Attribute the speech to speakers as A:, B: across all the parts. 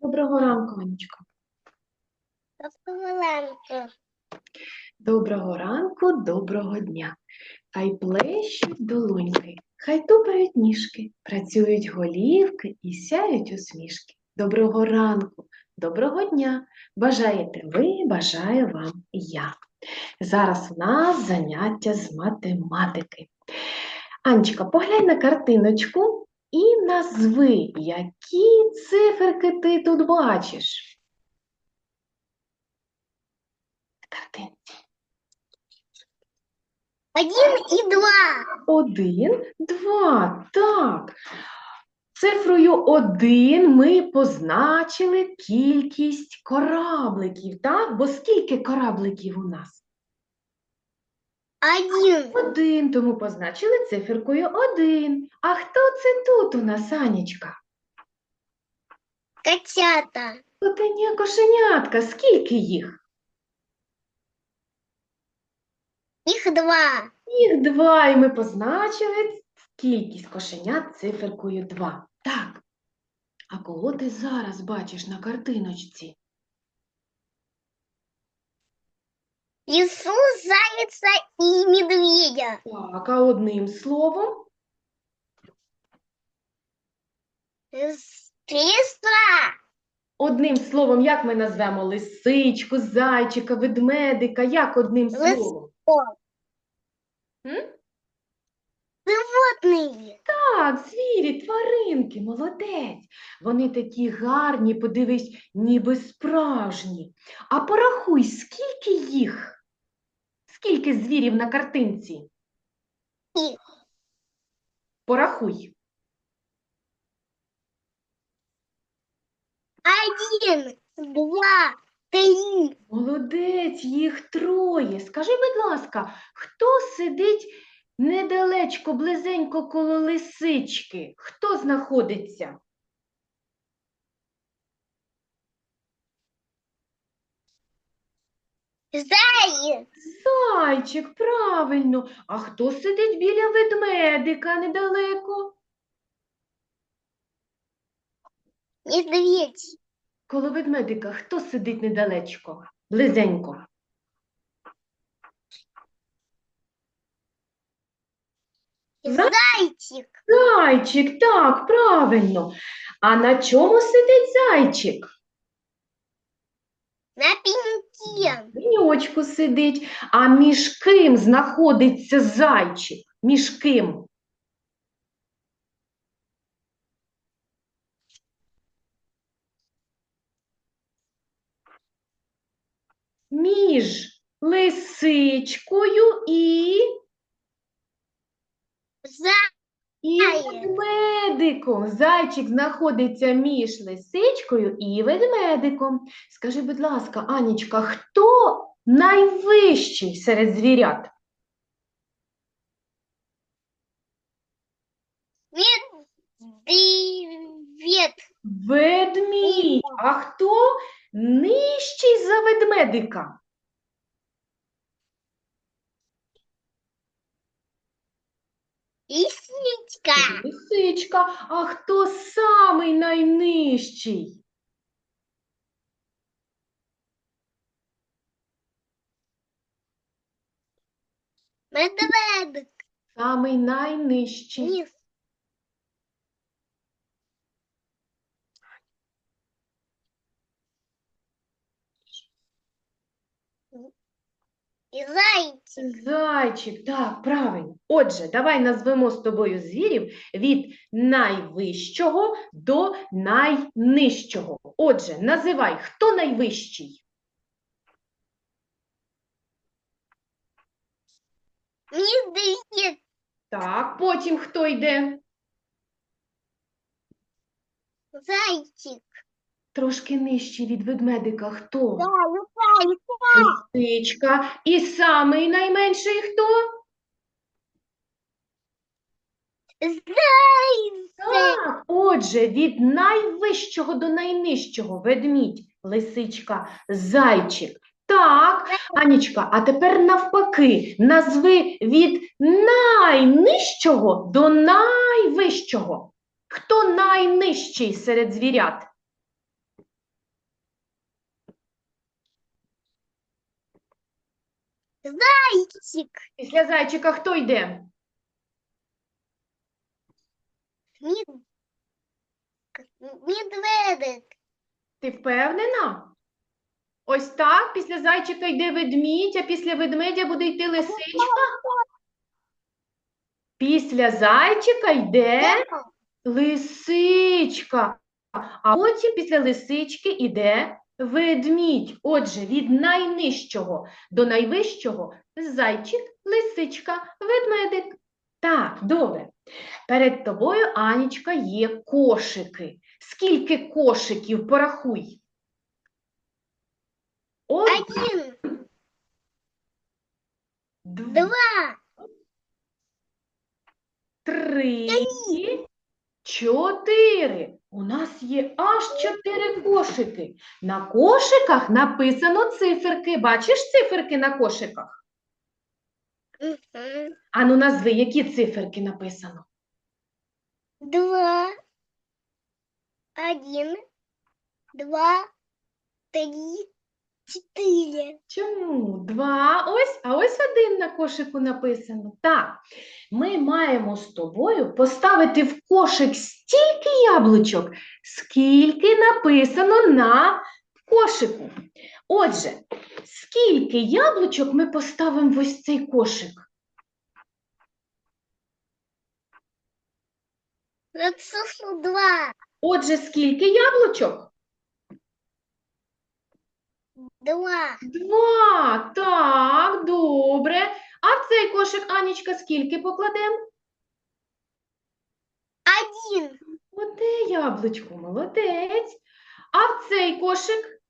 A: Доброго ранку, Анечка.
B: Коваленко.
A: Доброго ранку, доброго дня. Хай плещуть долоньки, хай тупають ніжки, працюють голівки і сяють усмішки. Доброго ранку, доброго дня. Бажаєте ви, бажаю вам і я. Зараз у нас заняття з математики. Анечка, поглянь на картиночку назви, які циферки ти тут бачиш. Картинці.
B: Один и два.
A: Один, два, так. Цифрою один ми позначили кількість корабликів, так? Бо скільки корабликів у нас?
B: Один.
A: Один, тому позначили циферкою один. А хто це тут у нас, Анічка?
B: Котята.
A: Котеня кошенятка, скільки їх?
B: Их два.
A: Їх два, і ми позначили кількість кошенят циферкою 2. Так. А кого ти зараз бачиш на картиночці?
B: Лису, зайца и медведя.
A: Так, а одним словом?
B: Сестра.
A: Одним словом, як ми назвемо лисичку, зайчика, ведмедика, як одним словом? М?
B: Животные.
A: Так, звірі, тваринки, молодець. Вони такі гарні, подивись, ніби справжні. А порахуй, скільки їх? Скільки звірів на картинці?
B: І.
A: Порахуй.
B: Один, два, три.
A: Молодець, їх троє. Скажи, будь ласка, хто сидить недалечко, близенько коло лисички? Хто знаходиться?
B: Заяц.
A: Зайчик, правильно. А хто сидить біля ведмедика недалеко?
B: Медведь.
A: Коло ведмедика хто сидить недалечко? Близенько.
B: Зайчик.
A: Зайчик, так, правильно. А на чому сидить зайчик?
B: На пеньке.
A: Пеньочку сидить. А між ким знаходиться зайчик? Між ким? Між лисичкою і, і
B: Заяць.
A: Ведмедиком. Зайчик знаходиться між лисичкою і ведмедиком. Скажи, будь ласка, Анічка, хто найвищий серед звірят?
B: Медведь.
A: Ведмідь. А хто нижчий за ведмедика?
B: Лисичка.
A: Лисичка. А хто самий найнижчий?
B: Медведик.
A: Самий найнижчий.
B: Низ. І зайчик.
A: Зайчик, так, правильно. Отже, давай назвемо з тобою звірів від найвищого до найнижчого. Отже, називай, хто найвищий?
B: Медведь.
A: Так, потім хто йде?
B: Зайчик.
A: Трошки нижчий від ведмедика. Хто? Лисичка. І самий найменший хто? Так, отже, від найвищого до найнижчого ведмідь, лисичка, зайчик. Так, Анічка, а тепер навпаки, назви від найнижчого до найвищого. Хто найнижчий серед звірят?
B: Зайчик.
A: Після зайчика хто йде?
B: Мед- Медведик.
A: Ти впевнена? Ось так, після зайчика йде ведмідь, а після ведмедя буде йти лисичка. Після зайчика йде лисичка. А потім після лисички йде ведмідь. Отже, від найнижчого до найвищого зайчик, лисичка, ведмедик. Так, добре. Перед тобою, Анічка, є кошики. Скільки кошиків порахуй? Один,
B: Один,
A: два,
B: два,
A: три, чотири. У нас є аж чотири кошики. На кошиках написано циферки. Бачиш циферки на кошиках?
B: А
A: Ану, назви, які циферки написано?
B: два, один, два, три, четыре.
A: Чому? Два. Ось, а ось один на кошику написано. Так, ми маємо з тобою поставити в кошик стільки яблучок, скільки написано на кошику. Отже, скільки яблучок ми поставимо в ось цей кошик?
B: На цифру два,
A: Отже, скільки яблучок?
B: Два,
A: Два. Так, добре. А в цей кошик, Анічка, скільки покладемо?
B: один,
A: Оте яблучко, молодець. А в цей кошик?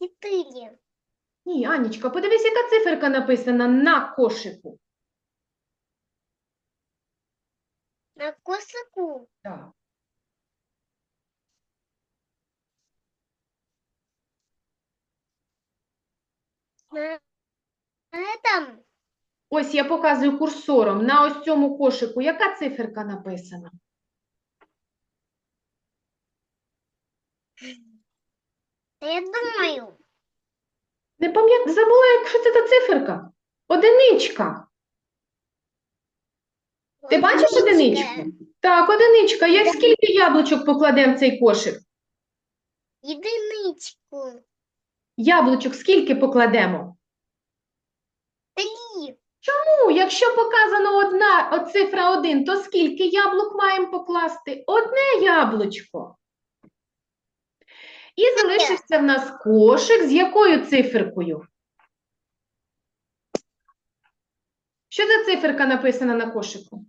B: четыре,
A: Ні, Анічка, подивись, яка циферка написана на кошику.
B: На косаку,
A: Так.
B: на этом
A: Ось я показую курсором на ось цьому кошику. Яка циферка написана?
B: я думаю,
A: Не пам'ятаю, забула, як що це за циферка? Одиничка. Ти бачиш одиничку? Так, одиничка. Як скільки яблучок покладемо в цей кошик?
B: Единичку,
A: Яблучок скільки покладемо?
B: три,
A: Ну, якщо показано одна от цифра 1, то скільки яблук маємо покласти? Одне яблучко. І залишився в нас кошик з якою циферкою? Що за циферка написана на кошику?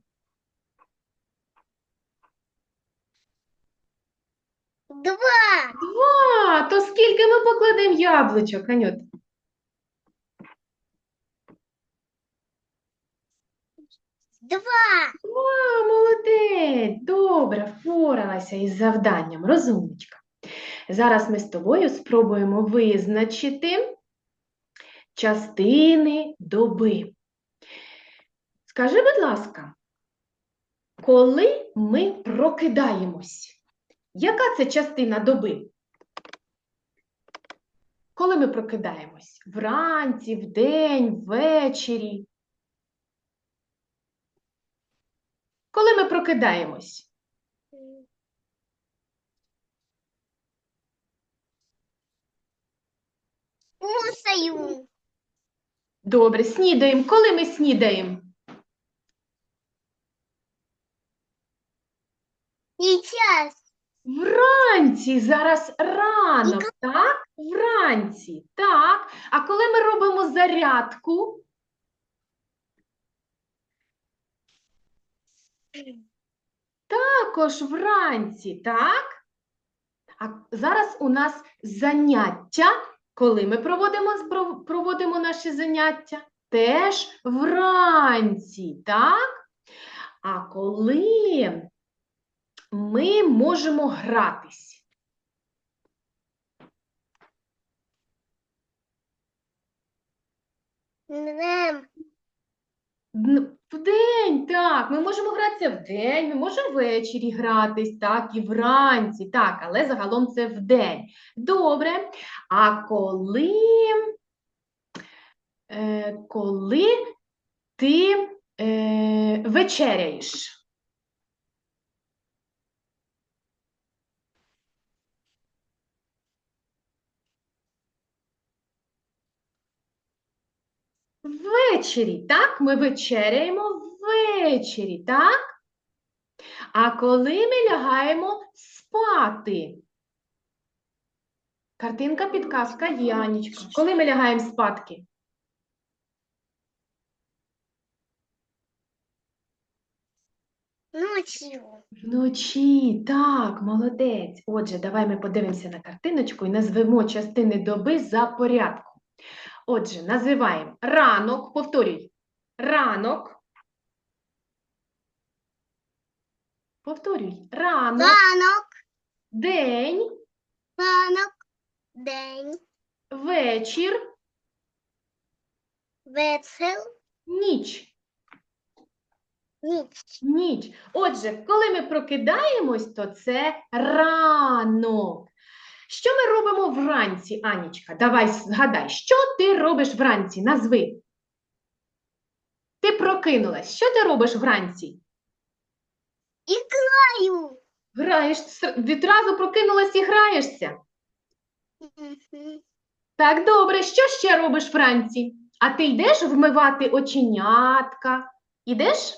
B: Два,
A: Два. То скільки ми покладемо яблучок, Анют?
B: два,
A: Два, молодець, добре, впоралася із завданням, розумничка. Зараз ми з тобою спробуємо визначити частини доби. Скажи, будь ласка, коли ми прокидаємось, яка це частина доби? Коли ми прокидаємось? Вранці, вдень, ввечері? Коли ми прокидаємось?
B: кусаю,
A: Добре, снідаємо. Коли ми снідаємо? Вранці, зараз ранок, так? Вранці, так. А коли ми робимо зарядку? Також вранці, так? А зараз у нас заняття. Коли ми проводимо, проводимо наші заняття? Теж вранці, так? А коли ми можемо гратись?
B: Днем,
A: Дн- Вдень, так, ми можемо гратися вдень, ми можемо ввечері гратись, так, і вранці, так, але загалом це вдень. Добре. А коли, е, коли ти е, вечеряєш? Ввечері, так? Ми вечеряємо ввечері, так? А коли ми лягаємо спати? Картинка, підказка, Янічка. Коли ми лягаємо спадки?
B: Ночью.
A: Вночі, так, молодець. Отже, давай ми подивимося на картиночку і назвемо частини доби за порядком. Отже, називаємо ранок, повторюй. Ранок. Повторюй. Ранок,
B: Ранок.
A: день,
B: Ранок. День.
A: вечір,
B: Вечір.
A: ніч.
B: Ніч.
A: Ніч. Отже, коли ми прокидаємось, то це ранок. Що ми робимо вранці, Анічка? Давай згадай, що ти робиш вранці? Назви. Ти прокинулась. Що ти робиш вранці?
B: Играю.
A: Граєш, відразу прокинулась і граєшся. Так, добре, що ще робиш вранці? А ти йдеш вмивати оченятка? Ідеш?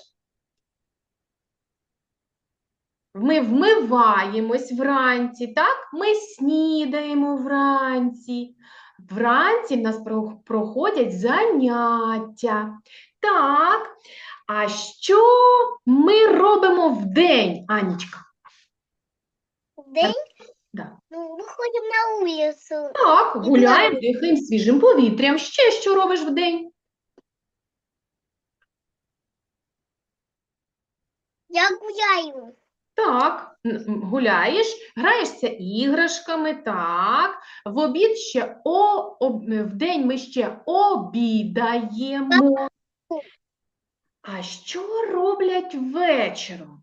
A: Ми вмиваємось вранці, так? Ми снідаємо вранці. Вранці в нас проходять заняття. Так. А що ми робимо вдень, Анічка?
B: День.
A: Да.
B: Ну, выходим на улицу.
A: Так, гуляємо, дихаємо свіжим повітрям. Ще що робиш вдень?
B: Я гуляю.
A: Так, гуляєш, граєшся іграшками, так. В обід ще о, об, е, вдень ми ще обідаємо. А що роблять вечором?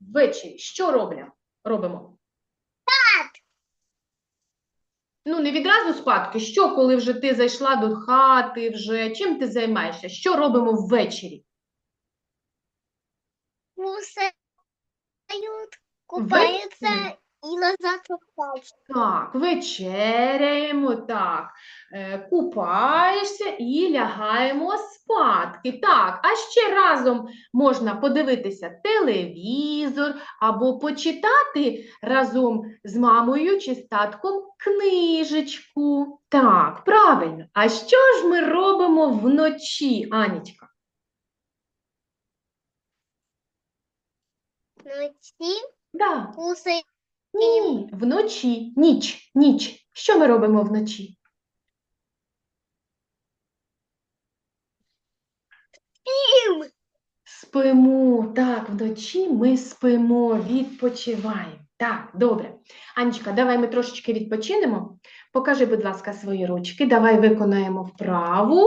A: Ввечері що роблять? Робимо? Ну, не відразу спадки. Що, коли вже ти зайшла до хати, вже чим ти займаєшся? Що робимо ввечері?
B: Кусают. Купаются и ложатся спать.
A: Так, вечеряємо, так, е, купаєшся і лягаємо спадки. Так, а ще разом можна подивитися телевізор або почитати разом з мамою чи з татком книжечку. Так, правильно. А що ж ми робимо вночі, Анічка?
B: Ночи
A: Да.
B: кусают.
A: Ні, вночі, ніч, ніч. Що ми робимо вночі?
B: Им.
A: Спимо, так, вночі ми спимо, відпочиваємо. Так, добре. Анечка, давай ми трошечки відпочинемо. Покажи, будь ласка, свої ручки. Давай виконаємо вправу.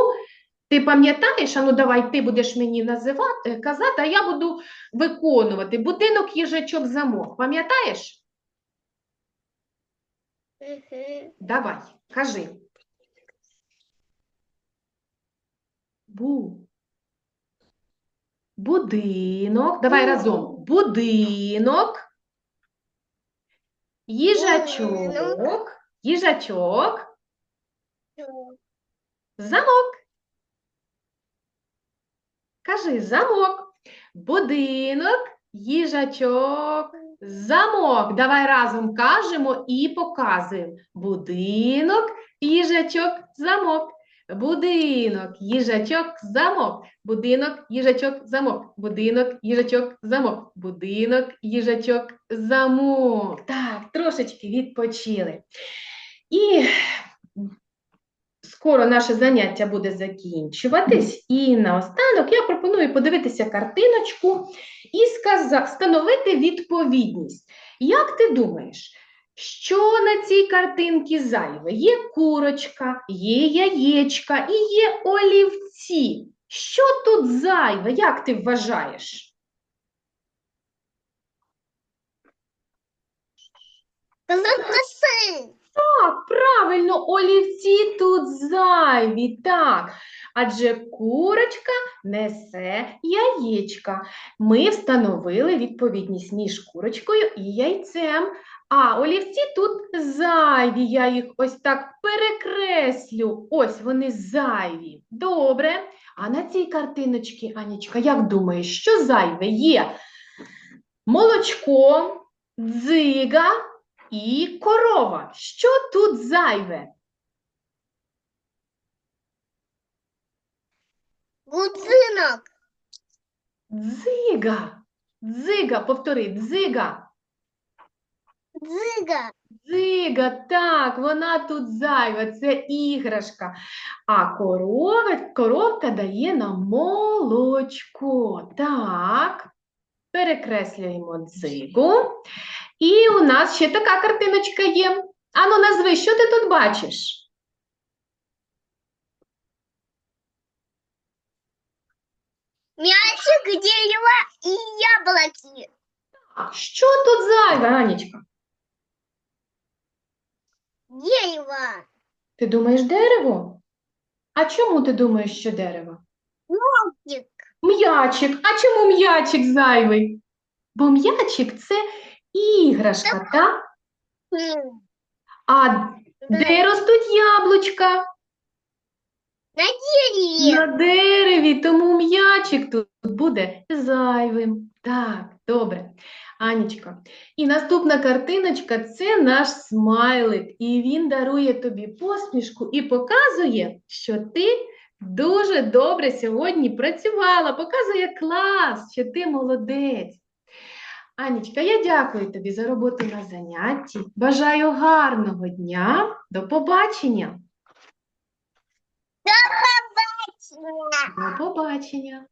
A: Ти пам'ятаєш, а ну давай ти будеш мені називати, казати, а я буду виконувати. Будинок, їжачок, замок. Пам'ятаєш?
B: Мгм.
A: Давай, кажи. Бу. Будинок. Давай разом. Будинок. Їжачок. Їжачок. Замок. Кажи замок. Будинок, їжачок, замок. Давай разом кажемо і показуємо. Будинок, їжачок, замок. Будинок, їжачок, замок. Будинок, їжачок, замок. Будинок, їжачок, замок. Будинок, їжачок, замок. Так, трошечки відпочили. І скоро наше заняття буде закінчуватись. І наостанок я пропоную подивитися картиночку і встановити відповідність. Як ти думаєш, що на цій картинці зайве? Є курочка, є яєчка і є олівці. Що тут зайве, як ти вважаєш?
B: Колокосы.
A: Так, правильно, олівці тут зайві, так. Адже курочка несе яєчка. Ми встановили відповідність між курочкою і яйцем. А олівці тут зайві. Я їх ось так перекреслю. Ось вони зайві. Добре. А на цій картиночці, Анічка, як думаєш, що зайве є? Молочко, дзига і корова. Що тут зайве?
B: Гудзинок.
A: Дзига. Дзига, повтори, дзига.
B: Дзига.
A: Дзига, так, вона тут зайва, це іграшка. А корова, коровка дає нам молочко. Так, перекреслюємо дзигу. І у нас ще така картиночка є. Ану, назви, що ти тут бачиш?
B: Мячик, дерево и яблоки.
A: Так, що тут зайве, Анічка?
B: Дерево.
A: Ти думаєш дерево? А чому ти думаєш, що дерево?
B: Мячик.
A: М'ячик. А чому м'ячик зайвий? Бо м'ячик це іграшка, так? А де ростуть яблучка?
B: На дереве.
A: На дереві, тому м'ячик тут буде зайвим. Так, добре. Анічка, і наступна картиночка це наш смайлик. І він дарує тобі посмішку і показує, що ти дуже добре сьогодні працювала. Показує клас, що ти молодець. Анічка, я дякую тобі за роботу на занятті. Бажаю гарного дня. До побачення. До побачення.